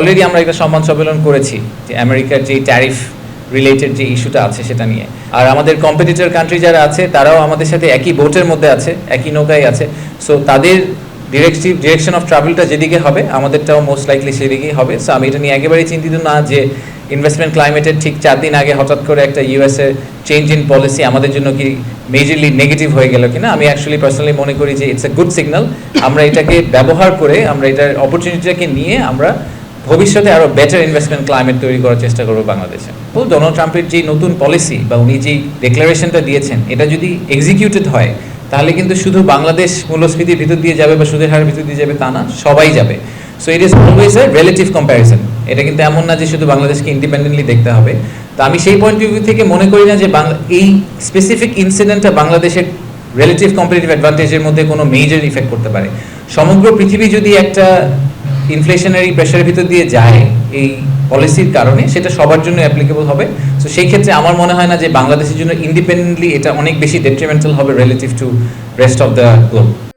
Already আমরা একটা সম্মান সম্মেলন করেছি যে আমেরিকার যে ট্যারিফ রিলেটেড যে ইস্যুটা আছে সেটা নিয়ে। আর আমাদের কম্পিটিটর কান্ট্রি যারা আছে, তারাও আমাদের সাথে একই বোটের মধ্যে আছে, একই নৌকায় আছে। সো তাদের ডিরেকটিভ ডিরেকশন অফ ট্রাভেলটা যেদিকে হবে, আমাদেরটাও মোস্ট লাইকলি সেদিকেই হবে। সো আমি এটা নিয়ে একেবারেই চিন্তিত না যে ইনভেস্টমেন্ট ক্লাইমেটের ঠিক চার দিন আগে হঠাৎ করে একটা ইউএসএ চেঞ্জ ইন পলিসি আমাদের জন্য কি মেজরলি নেগেটিভ হয়ে গেল কিনা? আমি অ্যাকচুয়ালি পার্সোনালি মনে করি যে ইটস এ গুড সিগন্যাল আমরা এটাকে ব্যবহার করে, আমরা এটার অপরচুনিটিটাকে নিয়ে আমরা ভবিষ্যতে আরও বেটার ইনভেস্টমেন্ট ক্লাইমেট তৈরি করার চেষ্টা করব বাংলাদেশে। তো ডোনাল্ড ট্রাম্পের যে নতুন পলিসি বা উনি যেই ডিক্লারেশনটা দিয়েছেন, এটা যদি এক্সিকিউটেড হয়, তাহলে কিন্তু শুধু বাংলাদেশ মূল্যস্ফীতির ভিতর দিয়ে যাবে বা সুদের হারের ভিতর দিয়ে যাবে তা না, সবাই যাবে। So it is always a relative comparison এটা কিন্তু এমন না যে শুধু বাংলাদেশকে ইন্ডিপেন্ডেন্টলি দেখতে হবে। তো আমি সেই পয়েন্ট অফ ভিউ থেকে মনে করি না যে এই স্পেসিফিক ইনসিডেন্টটা বাংলাদেশের রিলেটিভ কম্পারেটিভ অ্যাডভান্টেজের মধ্যে কোনো মেজর ইফেক্ট করতে পারে। সমগ্র পৃথিবী যদি একটা ইনফ্লেশনারি প্রেশারের ভিতর দিয়ে যায় এই পলিসির কারণে, সেটা সবার জন্য অ্যাপ্লিকেবল হবে। সো সেই ক্ষেত্রে আমার মনে হয় না যে বাংলাদেশের জন্য ইন্ডিপেন্ডেন্টলি এটা অনেক বেশি ডেট্রিমেন্টাল হবে relative to rest of the globe